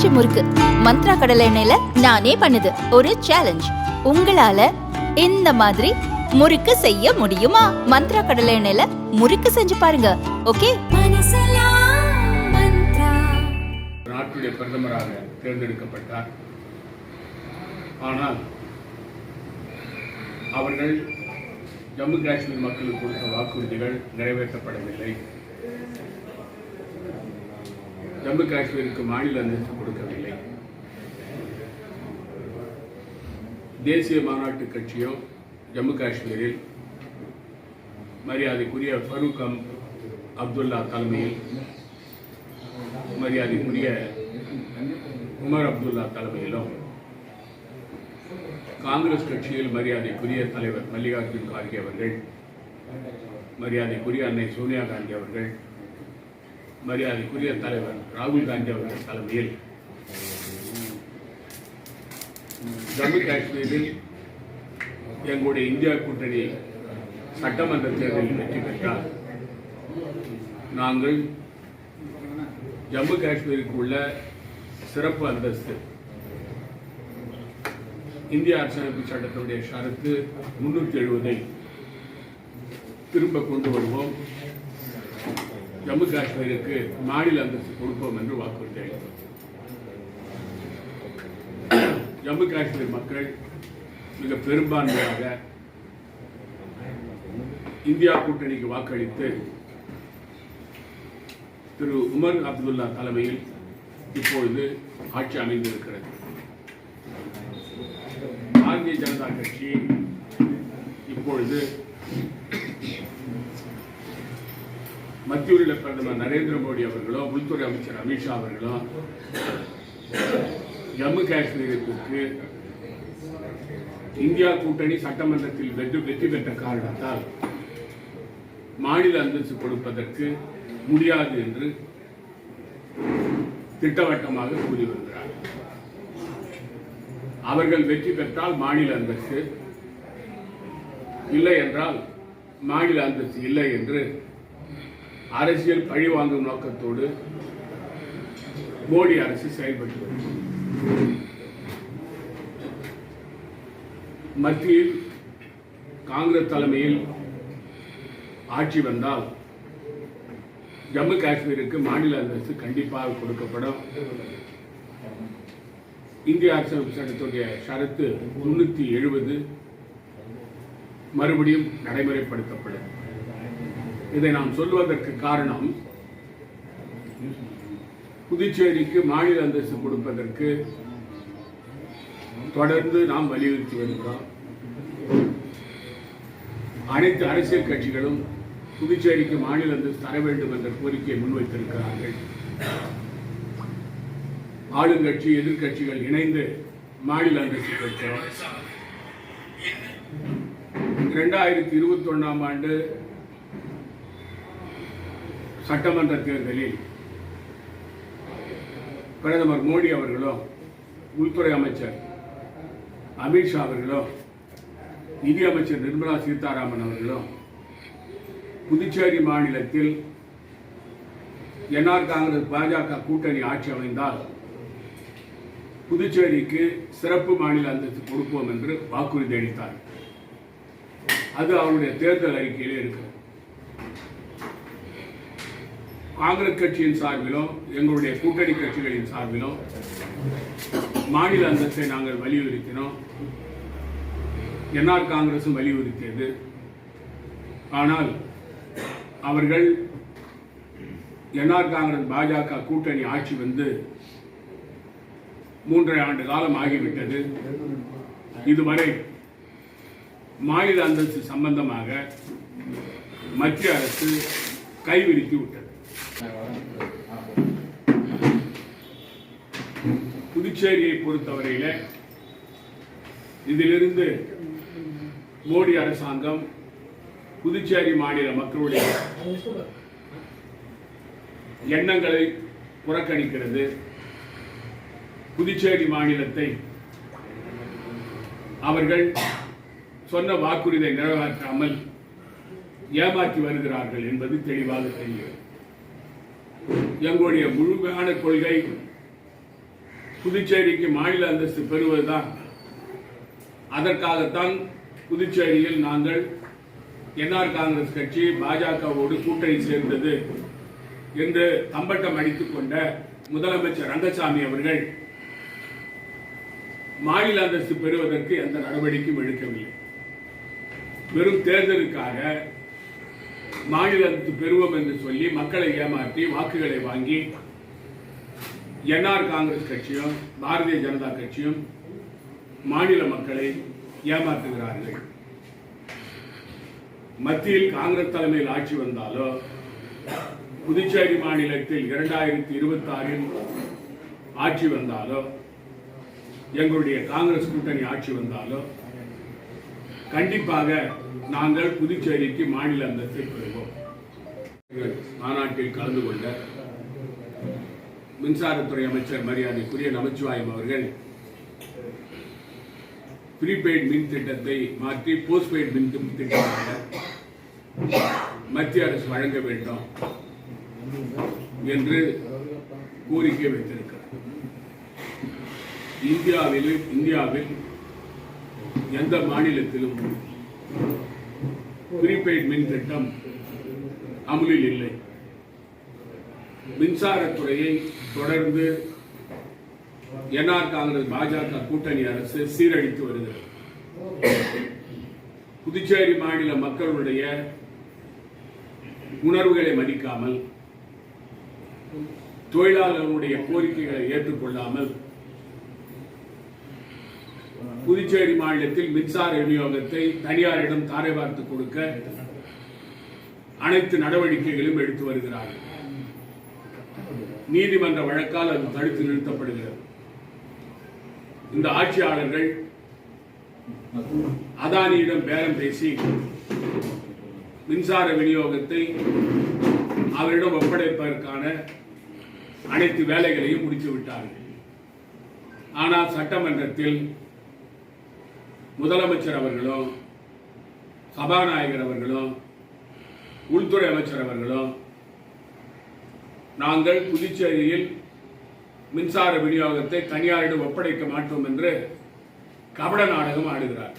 பஞ்சு முறுக்கு. மந்த்ரா கடலை எண்ணெயில நானே பண்ணுது. ஒரு சேலஞ்ச் உங்களால இந்த மாதிரி முறுக்கு செய்ய முடியுமா? மந்த்ரா கடலை எண்ணெயில முறுக்கு செஞ்சு பாருங்க. ஓகே? நாட்டுடைய பிரதமராக தேர்ந்தெடுக்கப்பட்டார். ஆனால் அவர்கள் ஜம்மு காஷ்மீர் மக்களுக்கு கொடுத்த வாக்குறுதிகள் நிறைவேற்றப்படவில்லை. ஜம்மு காஷ்மீருக்கு மாநில அந்தஸ்து கொடுக்கவில்லை. தேசிய மாநாட்டு கட்சியோ ஜம்மு காஷ்மீரில் மரியாதைக்குரிய ஃபரூக் அம் அப்துல்லா தலைமையில் மரியாதைக்குரிய உமர் அப்துல்லா தலைமையிலும் காங்கிரஸ் கட்சியில் மரியாதைக்குரிய தலைவர் மல்லிகார்ஜுன் கார்கே அவர்கள் மரியாதைக்குரிய அன்னை சோனியா காந்தி அவர்கள் மரியாதைக்குரிய தலைவர் ராகுல் காந்தி அவர்கள் தலைமையில். ஜம்மு காஷ்மீரில் எங்களுடைய இந்தியா கூட்டணி சட்டமன்ற தேர்தலில் வெற்றி பெற்றால் நாங்கள் ஜம்மு காஷ்மீருக்கு உள்ள சிறப்பு அந்தஸ்து இந்திய அரசமைப்பு சட்டத்தினுடைய ஷரத்து முன்னூற்றி எழுபதை திரும்ப கொண்டு வருவோம். ஜம்மு காஷ்மீருக்கு மாநில அந்தஸ்து கொடுப்போம் என்று வாக்குறுதி அளித்தோம். ஜம்மு காஷ்மீர் மக்கள் மிக பெரும்பான்மையாக இந்தியா கூட்டணிக்கு வாக்களித்து திரு உமர் அப்துல்லா தலைமையில் இப்பொழுது ஆட்சி அமைந்திருக்கிறது. பாரதிய ஜனதா கட்சி இப்பொழுது மத்தியில் பிரதமர் நரேந்திர மோடி அவர்களோ உள்துறை அமைச்சர் அமித்ஷா அவர்களோ ஜம்மு காஷ்மீரத்திற்கு இந்தியா கூட்டணி சட்டமன்றத்தில் வெற்றி வெற்றி பெற்ற காரணத்தால் மாநில அந்தஸ்து கொடுப்பதற்கு முடியாது என்று திட்டவட்டமாக கூறி வருகிறார். அவர்கள் வெற்றி பெற்றால் மாநில அந்தஸ்து இல்லை என்றால் மாநில அந்தஸ்து இல்லை என்று அரசியல் பழிவாங்கும் நோக்கத்தோடு மோடி அரசு செயல்பட்டு வருகிறது. மத்தியில் காங்கிரஸ் தலைமையில் ஆட்சி வந்தால் ஜம்மு காஷ்மீருக்கு மாநில அந்தஸ்து கண்டிப்பாக கொடுக்கப்படும். இந்திய அரசியல் சட்டத்துடைய ஷரத்து முன்னூத்தி எழுபது மறுபடியும் நடைமுறைப்படுத்தப்படும். இதை நாம் சொல்வதற்கு காரணம் புதுச்சேரிக்கு மாநில அந்தஸ்து கொடுப்பதற்கு தொடர்ந்து நாம் வலியுறுத்தி வருகிறோம். அனைத்து அரசியல் கட்சிகளும் புதுச்சேரிக்கு மாநில அந்தஸ்து தர வேண்டும் என்ற கோரிக்கையை முன்வைத்திருக்கிறார்கள். ஆளுங்கட்சி எதிர்கட்சிகள் இணைந்து மாநில அந்தஸ்து பெற்றோம். இரண்டாயிரத்தி இருபத்தி ஒன்றாம் ஆண்டு சட்டமன்ற தேர்தலில் பிரதமர் மோடி அவர்களோ உள்துறை அமைச்சர் அமித்ஷா அவர்களோ நிதி அமைச்சர் நிர்மலா சீதாராமன் அவர்களோ புதுச்சேரி மாநிலத்தில் என்ஆர் காங்கிரஸ் பாஜக கூட்டணி ஆட்சி அமைந்தால் புதுச்சேரிக்கு சிறப்பு மாநில அந்தஸ்து கொடுப்போம் என்று வாக்குறுதி அளித்தார். அது அவருடைய தேர்தல் அறிக்கையிலே இருக்கிறது. காங்கிரஸ் கட்சியின் சார்பிலும் எங்களுடைய கூட்டணி கட்சிகளின் சார்பிலும் மாநில அந்தஸ்தை நாங்கள் வலியுறுத்தினோம். என்ஆர் காங்கிரசும் வலியுறுத்தியது. ஆனால் அவர்கள் என்ஆர் காங்கிரஸ் பாஜக கூட்டணி ஆட்சி வந்து மூன்றரை ஆண்டு காலம் ஆகிவிட்டது. இதுவரை மாநில அந்தஸ்து சம்பந்தமாக மத்திய அரசு கைவிரித்து விட்டது. புதுச்சேரியை பொறுத்தவரையில் இதிலிருந்து மோடி அரசாங்கம் புதுச்சேரி மாநில மக்களுடைய எண்ணங்களை புறக்கணிக்கிறது. புதுச்சேரி மாநிலத்தை அவர்கள் சொன்ன வாக்குறுதியை நிறைவேற்றாமல் ஏமாற்றி வருகிறார்கள் என்பது தெளிவாக தெரிகிறது எங்களுடைய முழுமையான கொள்கை புதுச்சேரிக்கு மாநில அந்தஸ்து பெறுவதுதான். அதற்காகத்தான் புதுச்சேரியில் நாங்கள் என்ஆர் காங்கிரஸ் கட்சி பாஜகவோடு கூட்டணி சேர்ந்தது என்று தம்பட்டம் அடித்துக் கொண்ட முதலமைச்சர் ரங்கசாமி அவர்கள் மாநில அந்தஸ்து பெறுவதற்கு எந்த நடவடிக்கையும் எடுக்கவில்லை. வெறும் தேர்தலுக்காக மாநிலத்துக்கு பெறுவோம் என்று சொல்லி மக்களை ஏமாற்றி வாக்குகளை வாங்கி என்ஆர் காங்கிரஸ் கட்சியும் பாரதிய ஜனதா கட்சியும் மாநில மக்களை ஏமாற்றுகிறார்கள். மத்தியில் காங்கிரஸ் தலைமையில் ஆட்சி வந்தாலோ புதுச்சேரி மாநிலத்தில் இரண்டாயிரத்தி இருபத்தி ஆறில் ஆட்சி வந்தாலோ எங்களுடைய காங்கிரஸ் கூட்டணி ஆட்சி வந்தாலோ கண்டிப்பாக நாங்கள் புதுச்சேரிக்கு மாநில அந்தஸ்தை பெறுவோம். மாநாட்டில் கலந்து கொண்ட மின்சாரத்துறை அமைச்சர் மரியாதைக்குரிய நமச்சிவாயம் அவர்கள் ப்ரீபெய்ட் மின் திட்டத்தை மாற்றி போஸ்ட்பெய்ட் மின் திட்டமாக மத்திய அரசு வழங்க வேண்டும் என்று கோரிக்கை வைத்திருக்கிறார். இந்தியாவில் இந்தியாவில் எந்த மாநிலத்திலும் ப்ரீபெய்ட் மின் திட்டம் அமுலில் இல்லை. மின்சாரத்துறையை தொடர்ந்து என்ஆர் காங்கிரஸ் பாஜக கூட்டணி அரசு சீரழித்து வருகிறது. புதுச்சேரி மாநில மக்களுடைய உணர்வுகளை மதிக்காமல் தொழிலாளர்களுடைய கோரிக்கைகளை ஏற்றுக்கொள்ளாமல் புதுச்சேரி மாநிலத்தில் மின்சார விநியோகத்தை தனியாரிடம் தாரை பார்த்து கொடுக்க அனைத்து நடவடிக்கைகளும் எடுத்து வருகிறார்கள். நீதிமன்ற வழக்கால் அது தடுத்து நிறுத்தப்படுகிறது. இந்த ஆட்சியாளர்கள் அதானியிடம் பேரம் பேசி மின்சார விநியோகத்தை அவரிடம் ஒப்படைப்பதற்கான அனைத்து வேலைகளையும் முடித்து விட்டார்கள். ஆனால் சட்டமன்றத்தில் முதலமைச்சர் அவர்களும் சபாநாயகர் அவர்களும் உள்துறை அமைச்சர் அவர்களும் நாங்கள் புதுச்சேரியில் மின்சார விநியோகத்தை தனியாரிடம் ஒப்படைக்க மாட்டோம் என்று கபட நாடகம் ஆடுகிறார்